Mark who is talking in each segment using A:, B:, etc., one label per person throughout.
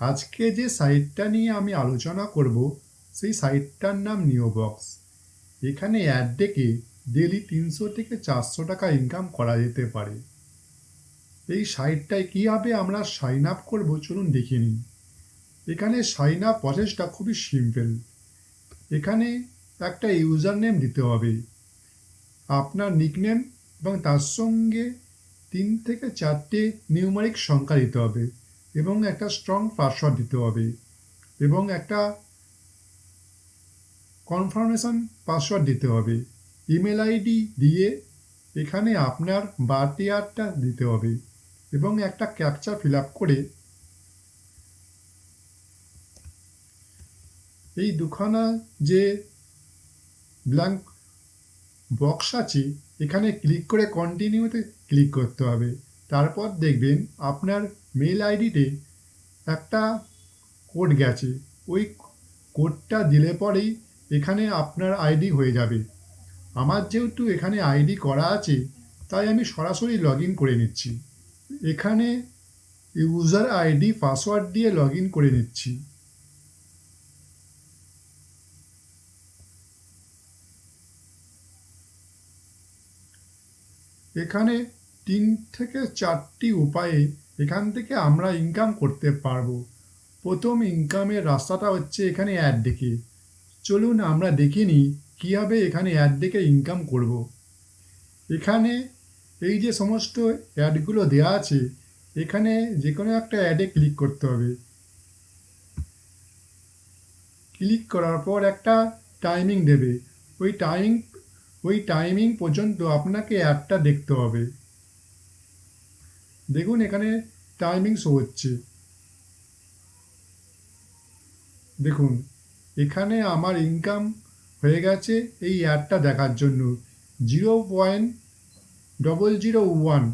A: আজকে যে সাইটটা নিয়ে আমি আলোচনা করব, সেই সাইটটার নাম নিওবক্স। এখানে অ্যাড ডেকে ডেলি তিনশো থেকে চারশো টাকা ইনকাম করা যেতে পারে। এই সাইটটায় কীভাবে আমরা সাইন আপ করব চলুন দেখে নিই। এখানে সাইন আপ প্রসেসটা খুবই সিম্পল এখানে একটা ইউজার নেম দিতে হবে। আপনার নিকনেম এবং তার সঙ্গে তিন থেকে চারটে নিউমারিক সংখ্যা দিতে হবে। এবং একটা স্ট্রং পাসওয়ার্ড দিতে হবে এবং একটা কনফার্মেশন পাসওয়ার্ড দিতে হবে। ইমেল আইডি দিয়ে এখানে আপনার বার্থ ইয়ারটা দিতে হবে এবং একটা ক্যাপচা ফিল আপ করে এই দুখানা যে ব্ল্যাঙ্ক বক্স আছে, এখানে ক্লিক করে কন্টিনিউতে ক্লিক করতে হবে। তারপর দেখবেন আপনার মেল আইডিতে একটা কোড গেছে। ওই কোডটা দিলে পরেই এখানে আপনার আইডি হয়ে যাবে। আমার যেহেতু এখানে আইডি করা আছে, তাই আমি সরাসরি লগ ইন করে নিচ্ছি। এখানে ইউজার আইডি পাসওয়ার্ড দিয়ে লগ ইন করে নিচ্ছি। এখানে তিন থেকে চারটি উপায়ে এখান থেকে আমরা ইনকাম করতে পারব। প্রথম ইনকামের রাস্তাটা হচ্ছে এখানে অ্যাড দেখে। চলুন আমরা দেখে নিই কীভাবে এখানে অ্যাড দেখে ইনকাম করব। এখানে এই যে সমস্ত অ্যাডগুলো দেওয়া আছে, এখানে যে কোনো একটা অ্যাডে ক্লিক করতে হবে। ক্লিক করার পর একটা টাইমিং দেবে। ওই টাইমিং ওই টাইমিং পর্যন্ত আপনাকে অ্যাডটা দেখতে হবে। দেখুন, এখানে টাইমিং শো হচ্ছে। দেখুন, এখানে আমার ইনকাম হয়ে গেছে এই অ্যাডটা দেখার জন্য। Zero point double zero one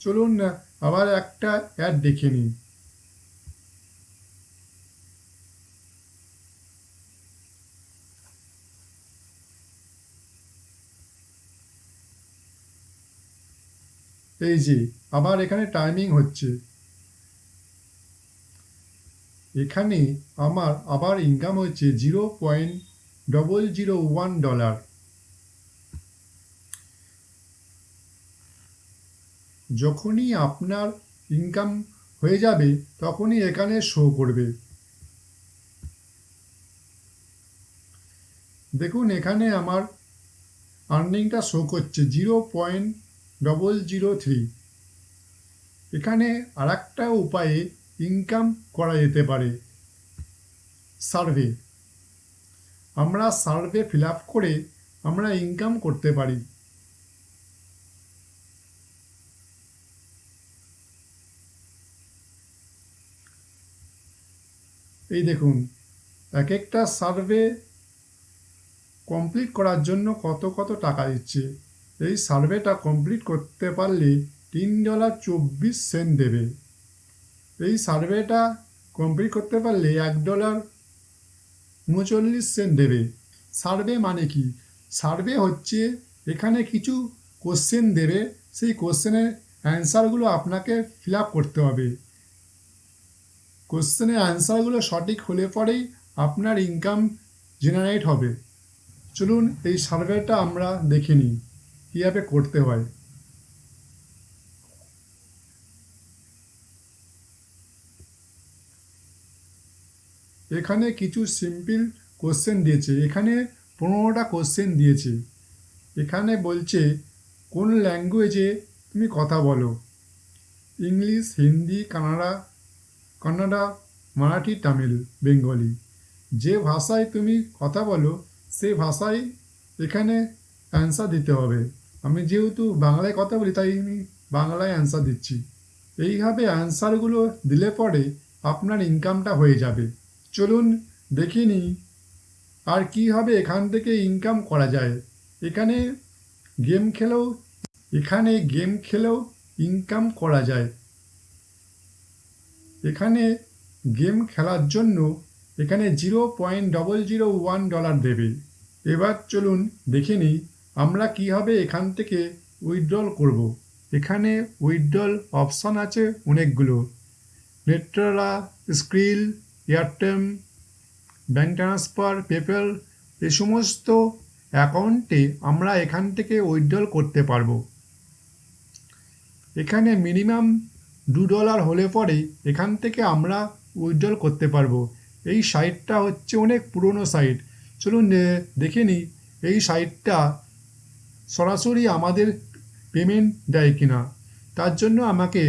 A: চলুন আবার একটা অ্যাড দেখে নিই। এই যে, আবার এখানে টাইমিং হচ্ছে। এখানে আমার আবার ইনকাম হচ্ছে zero point double zero one dollar যখনই আপনার ইনকাম হয়ে যাবে, তখনই এখানে শো করবে। দেখুন, এখানে আমার আর্নিংটা শো করছে zero point double zero three এখানে আর একটা উপায়ে ইনকাম করা যেতে পারে। সার্ভে আমরা সার্ভে ফিল আপ করে আমরা ইনকাম করতে পারি। এই দেখুন এক একটা সার্ভে কমপ্লিট করার জন্য কত কত টাকা দিচ্ছে? এই সার্ভেটা কমপ্লিট করতে পারলে তিন ডলার চব্বিশ সেন্ট দেবে। এই সার্ভেটা কমপ্লিট করতে পারলে এক ডলার উনচল্লিশ সেন্ট দেবে। সার্ভে মানে কি? সার্ভে হচ্ছে এখানে কিছু কোশ্চেন দেবে। সেই কোশ্চেনের অ্যান্সারগুলো আপনাকে ফিল আপ করতে হবে। কোশ্চেনের অ্যান্সারগুলো সঠিক হলে পরেই আপনার ইনকাম জেনারেট হবে। চলুন এই সার্ভেটা আমরা দেখে নিই। কীভাবে করতে হয়? এখানে কিছু সিম্পল কোশ্চেন দিয়েছে। এখানে পনেরোটা কোশ্চেন দিয়েছে। এখানে বলছে, কোন ল্যাঙ্গুয়েজে তুমি কথা বলো? ইংলিশ, হিন্দি, কানাডা কান্নাডা মারাঠি, তামিল, বেঙ্গলি। যে ভাষায় তুমি কথা বলো, সে ভাষায় এখানে অ্যান্সার দিতে হবে। আমি যেহেতু বাংলায় কথা বলি, তাই আমি বাংলায় অ্যান্সার দিচ্ছি। এইভাবে অ্যান্সারগুলো দিলে পরে আপনার ইনকামটা হয়ে যাবে। চলুন দেখে নিই, আর কীভাবে এখান থেকে ইনকাম করা যায়। এখানে গেম খেলেও, এখানে গেম খেলেও ইনকাম করা যায়। এখানে গেম খেলার জন্য এখানে zero point double zero one dollar দেবে। এবার চলুন দেখে নিই আমরা কীভাবে এখান থেকে উইথড্রল করব? এখানে উইথড্রল অপশান আছে অনেকগুলো। Neteller Skrill Airtel bank transfer PayPal এ সমস্ত অ্যাকাউন্টে আমরা এখান থেকে উইথড্রল করতে পারব। এখানে মিনিমাম দু ডলার হলে পরে এখান থেকে আমরা উইথড্রল করতে পারব। এই সাইটটা হচ্ছে অনেক পুরনো সাইট চলুন দেখে নিই। এই সাইটটা সরাসরি আমাদের পেমেন্ট দেয় কিনা, তার জন্য আমাকে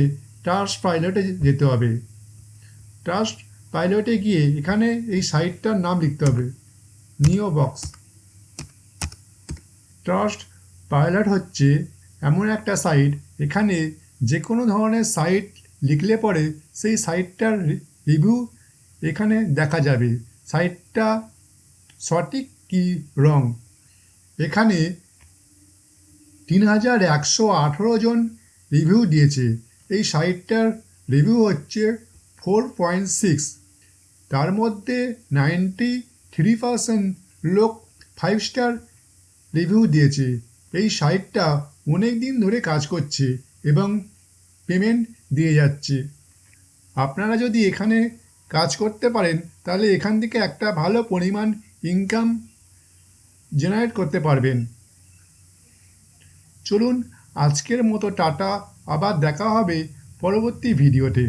A: ট্রাস্ট পাইলটে যেতে হবে। ট্রাস্ট পাইলটে গিয়ে এখানে এই সাইটটার নাম লিখতে হবে নিও বক্স ট্রাস্ট পাইলট হচ্ছে এমন একটা সাইট এখানে যে কোনো ধরনের সাইট লিখলে পরে সেই সাইটটার রিভিউ এখানে দেখা যাবে। সাইটটা সঠিক কি রং? এখানে তিন হাজার একশো আঠেরো জন রিভিউ দিয়েছে। এই সাইটটার রিভিউ হচ্ছে ফোর পয়েন্ট সিক্স তার মধ্যে নাইনটি থ্রি পার্সেন্ট লোক ফাইভ স্টার রিভিউ দিয়েছে। এই সাইটটা অনেক দিন ধরে কাজ করছে এবং পেমেন্ট দিয়ে যাচ্ছে। আপনারা যদি এখানে কাজ করতে পারেন, তাহলে এখান থেকে একটা ভালো পরিমাণ ইনকাম জেনারেট করতে পারবেন। চলুন আজকের মতো টাটা আবার দেখা হবে পরবর্তী ভিডিওতে।